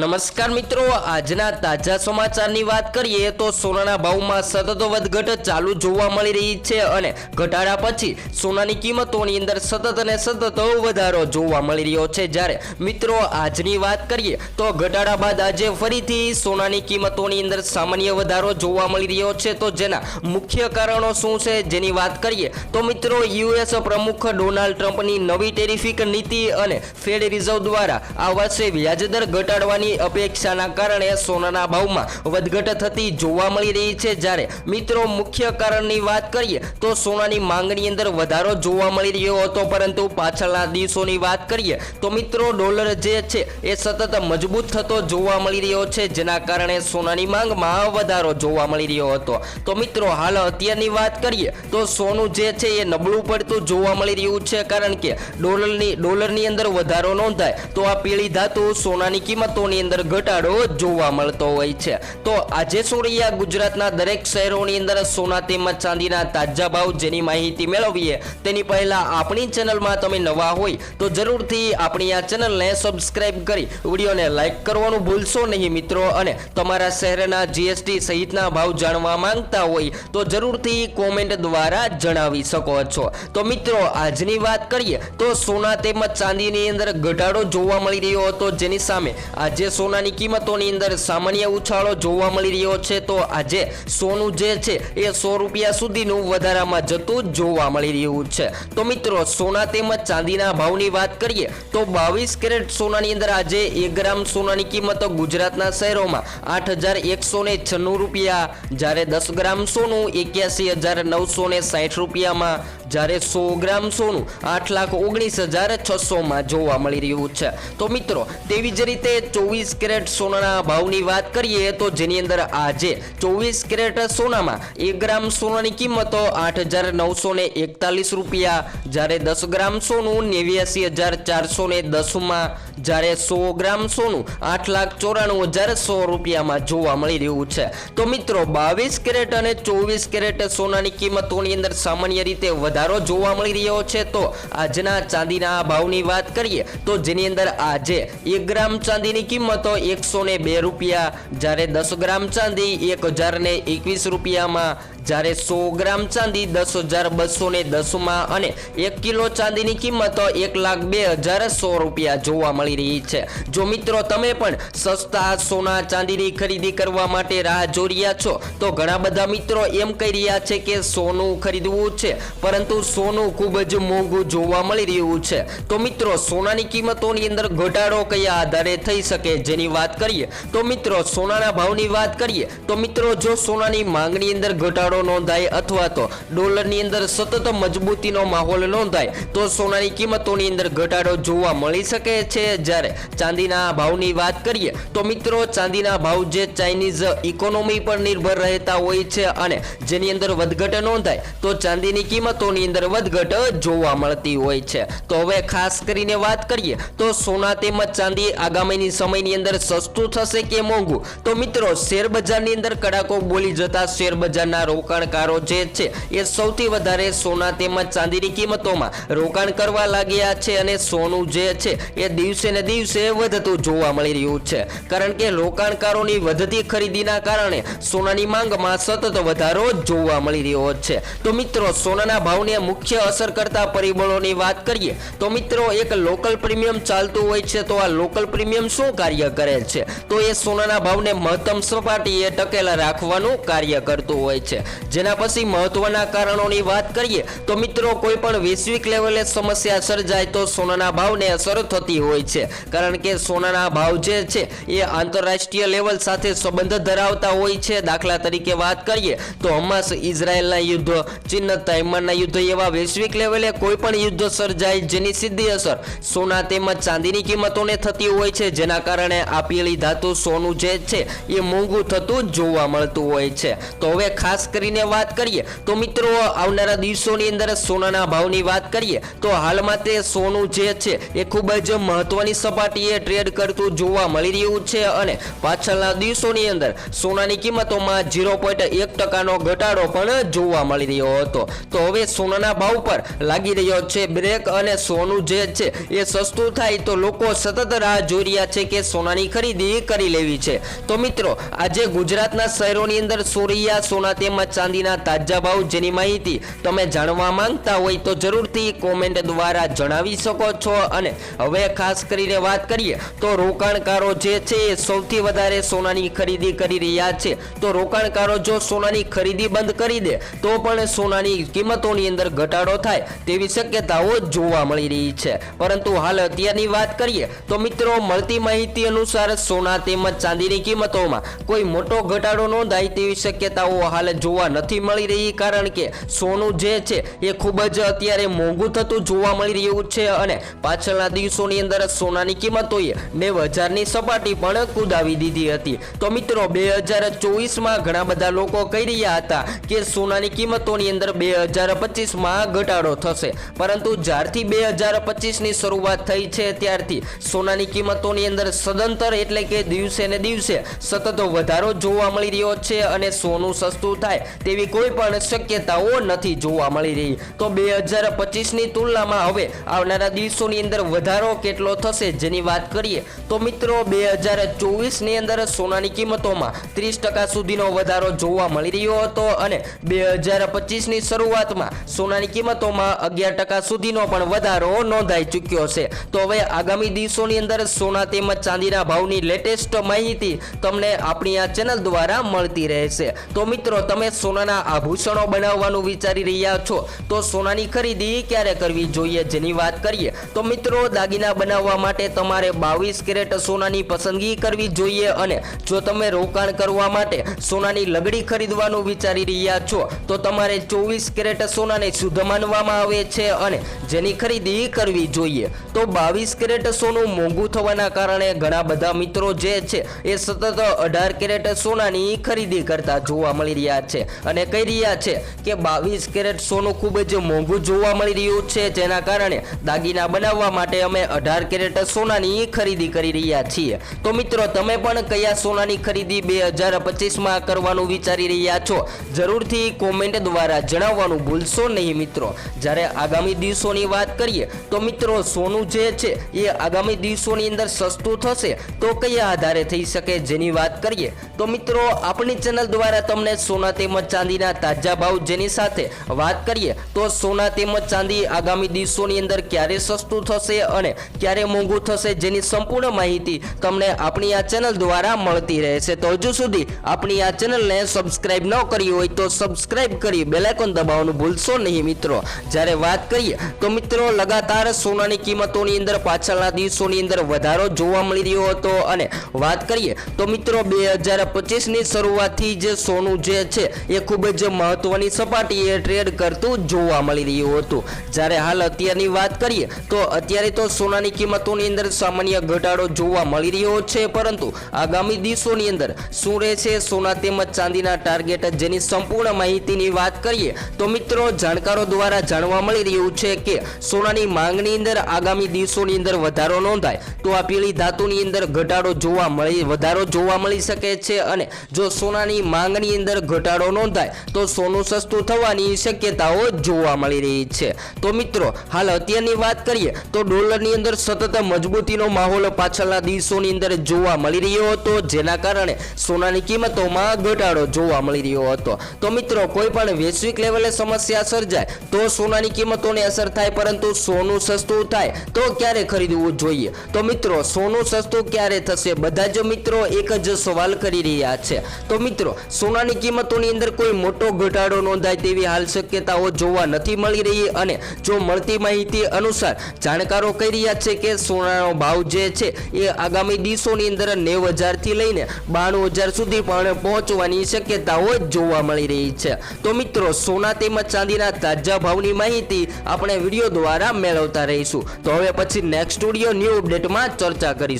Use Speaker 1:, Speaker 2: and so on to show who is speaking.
Speaker 1: નમસ્કાર મિત્રો, આજના તાજા સમાચારની વાત કરીએ તો સોનાના ભાવમાં સતત વધઘટ ચાલુ જોવા મળી રહી છે અને ઘટાડા પછી સોનાની કિંમતોની અંદર સતત અને સતત વધારો જોવા મળી રહ્યો છે. જ્યારે મિત્રો, આજની વાત કરીએ તો ઘટાડા બાદ આજે ફરીથી સોનાની કિંમતોની અંદર સામાન્ય વધારો જોવા મળી રહ્યો છે. તો જેના મુખ્ય કારણો શું છે જેની વાત કરીએ તો મિત્રો, યુએસ પ્રમુખ ડોનાલ્ડ ટ્રમ્પની નવી ટેરિફિક નીતિ અને ફેડ રિઝર્વ દ્વારા આ વર્ષે વ્યાજદર ઘટાડવાની અપેક્ષાના કારણે સોનાના ભાવમાં વધઘટ થતી જોવા મળી રહી છે. જ્યારે મિત્રો મુખ્ય કારણની વાત કરીએ તો સોનાની માંગણી અંદર વધારો જોવા મળી રહ્યો હતો. પરંતુ પાછળના દિવસોની વાત કરીએ તો મિત્રો ડોલર જે છે એ સતત મજબૂત થતો જોવા મળી રહ્યો છે. જેના કારણે સોનાની માંગમાં વધારો જોવા મળી રહ્યો હતો. તો મિત્રો હાલ અત્યારની વાત કરીએ તો સોનું જે છે એ નબળું પડતું જોવા મળી રહ્યું છે. કારણ કે ડોલરની ડોલરની અંદર વધારો નોંધાય તો આ પીળી ધાતુ સોનાની કિંમતોની અંદર ઘટાડો જોવા મળતો હોય છે. તો આજે શું ગુજરાતના દરેક શહેરોની અંદર સોના તેમજ ચાંદીના તાજા ભાવ જેની માહિતી મેળવીએ, તેની પહેલા આપણી ચેનલમાં તમે નવા હોય તો જરૂરથી આપણી આ ચેનલને સબસ્ક્રાઇબ કરી વિડીયોને લાઇક કરવાનું ભૂલશો નહીં મિત્રો અને તમારા શહેરના જીએસટી સહિતના ભાવ જાણવા માંગતા હોય તો જરૂરથી કોમેન્ટ દ્વારા જણાવી શકો છો. તો મિત્રો, આજની વાત કરીએ તો સોના તેમજ ચાંદીની અંદર ઘટાડો જોવા મળી રહ્યો હતો જેની સામે આજે સોનાની કિંમતોની અંદર સામાન્ય ઉછાળો જોવા મળી રહ્યો છે, તો આજે સોનું જે છે એ સો રૂપિયા સુધીનું વધારામાં જતું જોવા મળી રહ્યું છે. તો મિત્રો, સોના તેમજ ચાંદીના ભાવની વાત કરીએ, તો બાવીસ કેરેટ સોનાની અંદર આજે એક ગ્રામ સોનાની કિંમત ગુજરાતના શહેરોમાં આઠ હજાર એકસો ને છન્નું રૂપિયા, જ્યારે દસ ગ્રામ સોનું એક્યાસી હજાર નવસો ને સાઠ રૂપિયામાં જ્યારે સો ગ્રામ સોનું આઠ લાખ ઓગણીસ હજાર છસોમાં જોવા મળી રહ્યું છે. તો મિત્રો, તેવી જ રીતે ચોવીસ કેરેટ સોનાના ભાવની વાત કરીએ તો જેની અંદર આજે ચોવીસ કેરેટ સોનામાં એક ગ્રામ સોનાની કિંમતો આઠ હજાર નવસો ને એકતાલીસ રૂપિયા, જ્યારે દસ ગ્રામ સોનું નેવ્યાસી હજાર ચારસો ને દસમાં, જ્યારે સો ગ્રામ સોનું આઠ લાખ ચોરાણું હજાર સો રૂપિયામાં જોવા મળી રહ્યું છે. તો મિત્રો, બાવીસ કેરેટ અને ચોવીસ કેરેટ સોનાની કિંમતોની અંદર સામાન્ય રીતે વધારો જોવા મળી રહ્યો છે, તો આજના ચાંદીના ભાવની વાત કરીએ, તો જેની અંદર આજે એક ગ્રામ ચાંદીની કિંમતો એકસો બે રૂપિયા, જ્યારે દસ ગ્રામ ચાંદી એક હજાર એકવીસ રૂપિયામાં જ્યારે સો ગ્રામ ચાંદી, દસ હજાર બસો ને દસમાં અને એક કિલો ચાંદીની કિંમત એક લાખ બે હજાર સો રૂપિયા જોવા મળી રહી છે. જો મિત્રો તમે પણ સસ્તા સોના ચાંદીની ખરીદી કરવા માટે રાહ જોઈ રહ્યા છો, તો ઘણા બધા મિત્રો એમ કહી રહ્યા છે કે સોનું ખરીદવું છે, પરંતુ સોનું ખૂબ જ મોંઘું જોવા મળી રહ્યું છે. તો મિત્રો, સોનાની કિંમતોની અંદર ઘટાડો કયા આધારે થઈ શકે જેની વાત કરીએ, તો મિત્રો, સોનાના ભાવની વાત કરીએ, તો મિત્રો, જો સોનાની માંગની અંદર ઘટાડો નોંધાય અથવા તો ડોલરની અંદર સતત મજબૂતીનો માહોલ નોંધાય, તો સોનાની કિંમતોની અંદર ઘટાડો જોવા મળી શકે છે. જ્યારે ચાંદીના ભાવની વાત કરીએ, તો મિત્રો, ચાંદીના ભાવ જે ચાઇનીઝ ઇકોનોમી પર નિર્ભર રહેતા હોય છે અને જેની અંદર વધઘટ નોંધાય, તો ચાંદીની કિંમતોની અંદર વધઘટ જોવા મળતી હોય છે. તો હવે ખાસ કરીને વાત કરીએ, તો સોના તેમજ ચાંદી આગામીની સમયની અંદર સસ્તું થશે કે મોંઘું? તો મિત્રો શેર બજારની અંદર કડાકો બોલી જતા શેર બજારના રોકાણકારો જે છે એ સૌથી વધારે સોના તેમજ ચાંદીની કિંમતોમાં રોકાણ કરવા લાગ્યા છે અને સોનું જે છે એ દિવસે ને દિવસે વધતું જોવા મળી રહ્યું છે. કારણ કે રોકાણકારોની વધતી ખરીદીના કારણે સોનાની માંગમાં સતત વધારો જોવા મળી રહ્યો છે. તો મિત્રો, સોનાના ભાવને મુખ્ય અસર કરતા પરિબળોની વાત કરીએ, તો મિત્રો, એક લોકલ પ્રીમિયમ ચાલતું હોય છે તો આ લોકલ પ્રીમિયમ શું કાર્ય કરે છે? તો એ સોનાના ભાવને મહત્તમ સપાટીએ ટકેલા રાખવાનું કાર્ય કરતું હોય છે. જેના પછી મહત્વના કારણોની વાત કરીએ, તો મિત્રો કોઈ પણ વૈશ્વિક લેવલે સમસ્યા સર્જાય તો સોનાના ભાવને અસર થતી હોય છે. કારણ કે સોનાના ભાવ જે છે, એ આંતરરાષ્ટ્રીય લેવલ સાથે સંબંધ ધરાવતા હોય છે. દાખલા તરીકે વાત કરીએ, તો હમાસ ઇઝરાયલના યુદ્ધ, ચીન તાઇમાનના યુદ્ધ એવા વૈશ્વિક લેવલે કોઈ પણ યુદ્ધ સર્જાય જેની સીધી અસર સોના તેમજ ચાંદીની કિંમતોને થતી હોય છે. જેના કારણે આપેલી ધાતુ સોનું જે છે, એ મોંઘું થતું જોવા મળતું હોય છે. તો હવે ખાસ કરી કરીને વાત કરીએ, તો મિત્રો, આવનારા દિવસોની અંદર સોનાના ભાવની વાત કરીએ, તો હાલમાં તે સોનું જે છે, એ ખૂબ જ મહત્વની સપાટીએ ટ્રેડ કરતું જોવા મળી રહ્યું છે અને પાછળના દિવસોની અંદર સોનાની કિંમતોમાં ઝીરો પોઈન્ટ એક ટકાનો ઘટાડો પણ જોવા મળી રહ્યો હતો. તો હવે સોનાના ભાવ પર લાગી રહ્યો છે બ્રેક અને સોનું જે છે, એ સસ્તું થાય તો લોકો સતત રાહ જોઈ રહ્યા છે કે સોનાની ખરીદી કરી લેવી છે. તો મિત્રો, આજે ગુજરાતના શહેરોની અંદર સોરિયા સોના તેમજ ચાંદીના તાજા ભાવ જેની માહિતી તમે જાણવા માંગતા હોય તો જરૂરથી કોમેન્ટ દ્વારા જણાવી શકો છો. અને હવે ખાસ કરીને વાત કરીએ તો રોકાણકારો જે છે એ સૌથી વધારે સોનાની ખરીદી કરી રહ્યા છે. તો રોકાણકારો જો સોનાની ખરીદી બંધ કરી દે, તો પણ સોનાની કિંમતોની અંદર ઘટાડો થાય તેવી શક્યતાઓ જોવા મળી રહી છે. પરંતુ હાલ અત્યારની વાત કરીએ તો મિત્રો મળતી માહિતી અનુસાર સોના તેમજ ચાંદીની કિંમતોમાં કોઈ મોટો ઘટાડો નોંધાય તેવી શક્યતાઓ હાલ જોવા નથી મળી રહી, કારણ કે સોનું જે છે એ ખૂબ જ અત્યારે મોંઘું થતું જોવા મળી રહ્યું છે અને પાછળના દિવસોની અંદર સોનાની કિંમતોએ નેવ હજારની સપાટી પણ કુદાવી દીધી હતી. તો મિત્રો, બે હજાર ચોવીસમાં ઘણા બધા લોકો કહી રહ્યા હતા કે સોનાની કિંમતોની અંદર બે હજાર પચીસમાં ઘટાડો થશે. પરંતુ જ્યારથી બે હજાર પચીસની શરૂઆત થઈ છે, ત્યારથી સોનાની કિંમતોની અંદર સદંતર એટલે કે દિવસે ને દિવસે સતત વધારો જોવા મળી રહ્યો છે અને સોનું સસ્તું થાય તેવી કોઈ પણ શક્યતાઓ નથી જોવા મળી રહી. તો બે હજાર પચીસની તુલનામાં હવે આવનારા દિવસોની અંદર વધારો કેટલો થશે જેની વાત કરીએ, તો મિત્રો બે હજાર ચોવીસની અંદર સોનાની કિંમતોમાં ત્રીસ ટકા સુધીનો વધારો જોવા મળી રહ્યો હતો અને બે હજાર પચીસની શરૂઆતમાં સોનાની કિંમતોમાં અગિયાર ટકા સુધીનો પણ વધારો નોંધાઈ ચૂક્યો છે. તો હવે આગામી દિવસોની અંદર સોના તેમજ ચાંદીના ભાવની લેટેસ્ટ માહિતી તમને આપણી આ ચેનલ દ્વારા મળતી રહેશે. તો મિત્રો, તમે સોનાના આભૂષણો બનાવવાનું વિચારી રહ્યા છો. તો સોનાની ખરીદી ક્યારે કરવી જોઈએ જેની વાત કરીએ, તો મિત્રો દાગીના બનાવવા માટે તમારે બાવીસ કેરેટ સોનાની પસંદગી કરવી જોઈએ અને જો તમે રોકાણ કરવા માટે સોનાની લગડી ખરીદવાનું વિચારી રહ્યા છો, તો તમારે ચોવીસ કેરેટ સોનાને શુદ્ધ માનવામાં આવે છે અને જેની ખરીદી કરવી જોઈએ. તો બાવીસ કેરેટ સોનું મોંઘું થવાના કારણે ઘણા બધા મિત્રો જે છે, એ સતત અઢાર કેરેટ સોનાની ખરીદી કરતા જોવા મળી રહ્યા છે. અને કહી રહ્યા છે કે બાવીસ કેરેટ સોનું ખૂબ જ મોંઘું જોવા મળી રહ્યું છે. જેના કારણે દાગીના બનાવવા માટે અમે અઢાર કેરેટ સોનાની ખરીદી કરી રહ્યા છીએ. તો મિત્રો, તમે પણ કયા સોનાની ખરીદી બે હજાર પચીસમાં કરવાનું વિચારી રહ્યા છો? જરૂરથી કોમેન્ટ દ્વારા જણાવવાનું ભૂલશો નહીં મિત્રો. જ્યારે આગામી દિવસોની વાત કરીએ, તો મિત્રો, સોનું જે છે, એ આગામી દિવસોની અંદર સસ્તું થશે તો કયા આધારે થઈ શકે જેની વાત કરીએ? તો મિત્રો, આપણી ચેનલ દ્વારા તમને સોના તેમજ ચાંદીના તાજા ભાવ જેની સાથે વાત કરીએ તો સોના તેમજ ચાંદી આગામી દિવસોની અંદર ક્યારે સસ્તું થશે અને ક્યારે મોંઘું થશે જેની સંપૂર્ણ માહિતી તમને આપણી આ ચેનલ દ્વારા મળતી રહેશે. તો હજુ સુધી આપણી આ ચેનલને સબસ્ક્રાઇબ ન કરી હોય તો સબસ્ક્રાઇબ કરી બેલાઇકોન દબાવવાનું ભૂલશો નહીં મિત્રો. જ્યારે વાત કરીએ તો મિત્રો, લગાતાર સોનાની કિંમતોની અંદર પાછળના દિવસોની અંદર વધારો જોવા મળી રહ્યો હતો. અને વાત કરીએ તો મિત્રો, બે હજાર પચીસની શરૂઆતથી જે સોનું જે છે એ ખૂબ જ મહત્વની સપાટીએ ટ્રેડ કરતું જોવા મળી રહ્યું હતું. જ્યારે હાલ અત્યારની વાત કરીએ, તો અત્યારે તો સોનાની કિંમતોની અંદર સામાન્ય ઘટાડો જોવા મળી રહ્યો છે, પરંતુ આગામી દિવસોની અંદર શું રહેશે, સોના તેમજ ચાંદીના ટાર્ગેટ જેની સંપૂર્ણ માહિતીની વાત કરીએ, તો મિત્રો જાણકારો દ્વારા જાણવા મળી રહ્યું છે કે સોનાની માંગની અંદર આગામી દિવસોની અંદર વધારો નોંધાય, તો આ પીળી ધાતુની અંદર ઘટાડો જોવા મળી, વધારો જોવા મળી શકે છે, અને જો સોનાની માંગની અંદર નોંધાય. તો સોનું સસ્તું થવાની શક્યતાઓ જોવા મળી રહી છે. તો મિત્રો, હાલ અત્યારની વાત કરીએ, તો ડોલરની અંદર સતત મજબૂતીનો માહોલ પાછળના દિવસોની અંદર જોવા મળી રહ્યો હતો, જેના કારણે સોનાની કિંમતોમાં ઘટાડો જોવા મળી રહ્યો હતો. તો મિત્રો, કોઈ પણ વૈશ્વિક લેવલે સમસ્યા સર્જાય, તો સોનાની કિંમતોને અસર થાય, પરંતુ સોનું સસ્તું થાય, તો ક્યારે ખરીદવું જોઈએ? તો મિત્રો, સોનું સસ્તું ક્યારે થશે? બધા જ મિત્રો એક જ સવાલ કરી રહ્યા છે. તો મિત્રો, સોનાની કિંમતોની અંદર કોઈ મોટો ઘટાડો નોંધાય તેવી હાલ શક્યતાઓ જોવા નથી મળી રહી અને જો મળતી માહિતી અનુસાર જાણકારો કહી રહ્યા છે કે સોનાનો ભાવ જે છે એ આગામી દિવસોની અંદર નેવ હજારથી લઈને બાણું હજાર સુધી પણ પહોંચવાની શક્યતાઓ જોવા મળી રહી છે. તો મિત્રો, સોના તેમજ ચાંદીના તાજા ભાવની માહિતી આપણે વીડિયો દ્વારા મેળવતા રહીશું. તો હવે પછી નેક્સ્ટ સ્ટુડિયો ન્યૂ અપડેટમાં ચર્ચા કરીશું.